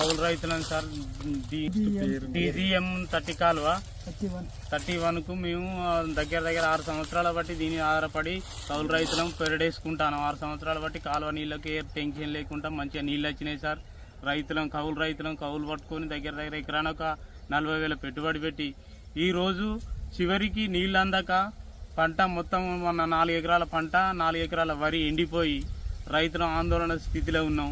కౌలు రైతులను sir DGM thirty కాలువ థర్టీ వన్ వన్కు మేము దగ్గర దగ్గర ఆరు సంవత్సరాల బట్టి దీని ఆధారపడి కౌలు రైతులం పెరడేసుకుంటాను ఆరు సంవత్సరాల బట్టి కాలువ నీళ్ళకి టెన్షన్ లేకుండా మంచిగా నీళ్ళు వచ్చినాయి సార్. రైతులం కౌలు రైతులం కౌలు పట్టుకొని దగ్గర దగ్గర ఎకరాన ఒక నలభై వేల పెట్టుబడి పెట్టి ఈరోజు చివరికి నీళ్ళు అందక పంట మొత్తం మన నాలుగు ఎకరాల పంట నాలుగు ఎకరాల వరి ఎండిపోయి రైతుల ఆందోళన స్థితిలో ఉన్నాం.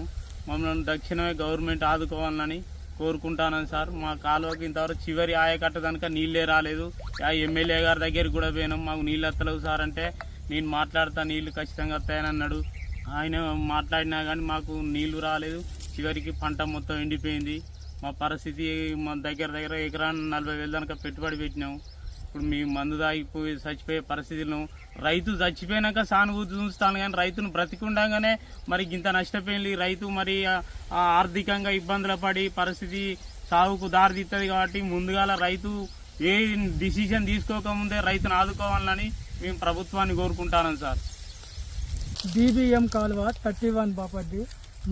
మమ్మల్ని దక్షిణమే గవర్నమెంట్ ఆదుకోవాలని కోరుకుంటాను సార్. మా కాలువకి ఇంతవరకు చివరి ఆయకట్ట కనుక నీళ్ళే రాలేదు. ఆ ఎమ్మెల్యే గారి దగ్గరికి కూడా పోయినాం. మాకు నీళ్ళు వస్తలేవు సార్ అంటే నేను మాట్లాడతా నీళ్ళు ఖచ్చితంగా వస్తాయని అన్నాడు ఆయన మాట్లాడినా కానీ మాకు నీళ్ళు రాలేదు. చివరికి పంట మొత్తం ఎండిపోయింది. మా పరిస్థితి మా దగ్గర దగ్గర ఎకరాన్ని నలభై వేలు దాకా పెట్టుబడి పెట్టినాం. ఇప్పుడు మీ మందు తాగిపోయి చచ్చిపోయే పరిస్థితులను రైతు చచ్చిపోయినాక సానుభూతి చూస్తాను కానీ రైతును బ్రతికుండగానే మరి ఇంత నష్టపోయింది. రైతు మరి ఆర్థికంగా ఇబ్బందులు పడి పరిస్థితి సాగుకు దారితీస్తుంది కాబట్టి ముందుగాల రైతు ఏ డిసిషన్ తీసుకోకముందే రైతును ఆదుకోవాలని మేము ప్రభుత్వాన్ని కోరుకుంటాను సార్. బీబీఎం కాలువ థర్టీ వన్ బాపడ్డి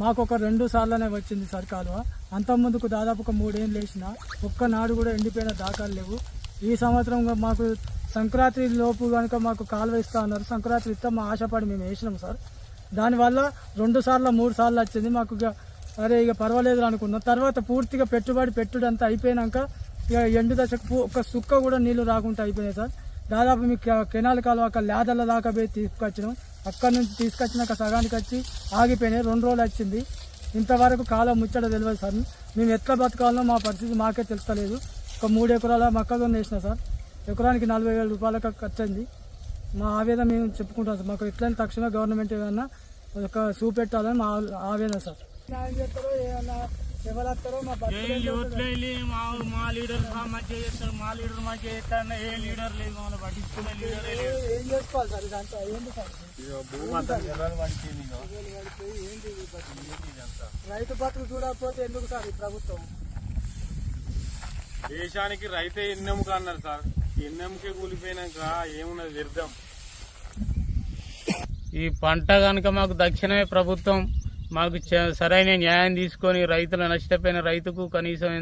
మాకు ఒక రెండు సార్లనే వచ్చింది సార్ కాలువ. అంతకుముందుకు దాదాపు ఒక మూడేళ్ళు వేసిన ఒక్కనాడు కూడా ఎండిపోయిన దాఖలు లేవు. ఈ సంవత్సరం మాకు సంక్రాంతి లోపు కనుక మాకు కాలువ ఇస్తా అన్నారు. సంక్రాంతి ఇస్తాం మా ఆశపడి మేము వేసినాం సార్. దానివల్ల రెండు సార్లు మూడు సార్లు వచ్చింది. మాకు ఇక అరే ఇక పర్వాలేదు అనుకున్నాం. తర్వాత పూర్తిగా పెట్టుబడి పెట్టుడు అంతా అయిపోయినాక ఇక ఎండు దశకు ఒక సుక్క కూడా నీళ్ళు రాకుండా అయిపోయినాయి సార్. దాదాపు మీకు కెనాల్ కాలువ అక్కడ లేదల దాకా పోయి తీసుకొచ్చినాం. అక్కడ నుంచి తీసుకొచ్చినాక సగానికి వచ్చి ఆగిపోయినాయి. రెండు రోజులు వచ్చింది. ఇంతవరకు కాలం ముచ్చట తెలియదు సార్. మేము ఎట్లా బతకాలనో మా పరిస్థితి మాకే తెలుస్తలేదు. ఒక మూడు ఎకరాల మొక్కజొన్న వేసిన సార్. ఎకరానికి నలభై వేల రూపాయలకు ఖర్చు అయింది. మా ఆవేదన మేము చెప్పుకుంటాం సార్. మాకు ఎట్లయినా తక్షణ గవర్నమెంట్ ఏదన్నా ఒక చూపెట్టాలని మా ఆవేదన సార్. చేస్తారో మా ఏ యువతలో వెళ్ళి మా మా లీడర్ మంచిగా చేస్తాడు మా లీడర్ మంచిగా చేస్తాడు ఏ లీడర్ లేదు. మమ్మల్ని పట్టించుకునే లీడరే లేదు. ఏం చేసుకోవాలి సార్ ఇదంతా? ఏంటి సార్? రైతు బతుకు చూడకపోతే ఎందుకు సార్ ఈ ప్రభుత్వం? దేశానికి రైతే ఎన్నెముక అన్నారు సార్. ఎన్నెముకే కూలిపోయినాక ఏమున్నది వ్యర్థం ఈ పంట కనుక మాకు దక్షిణమే ప్రభుత్వం మాకు చ- సరైన న్యాయం తీసుకొని రైతుల నష్టపోయిన రైతుకు కనీసం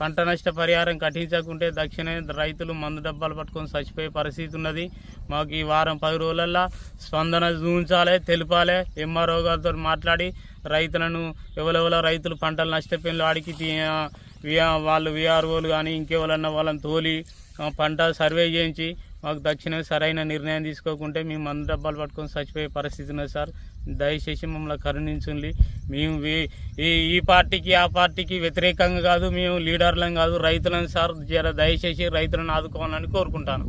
పంట నష్ట పరిహారం కట్టించకుంటే దక్షిణ రైతులు మందు డబ్బాలు పట్టుకొని చచ్చిపోయే పరిస్థితి ఉన్నది. మాకు ఈ వారం పది రోజులల్లో స్పందన చూపించాలి తెలిపాలి ఎంఆర్ఓ గారితో మాట్లాడి రైతులను ఎవరెవరో రైతులు పంటలు నష్టపోయిన వాడికి వాళ్ళు విఆర్ఓలు కానీ ఇంకెవరన్నా వాళ్ళని తోలి పంట సర్వే చేయించి మాకు దక్షిణ సరైన నిర్ణయం తీసుకోకుంటే మేము మందు డబ్బాలు పట్టుకొని చచ్చిపోయే పరిస్థితి ఉన్నది సార్. దయచేసి మమ్మల్ని కరుణించండి. మేము ఈ ఈ పార్టీకి ఆ పార్టీకి వ్యతిరేకంగా కాదు మేము లీడర్లం కాదు రైతులను సార్. జర దయచేసి రైతులను ఆదుకోవాలని కోరుకుంటాను.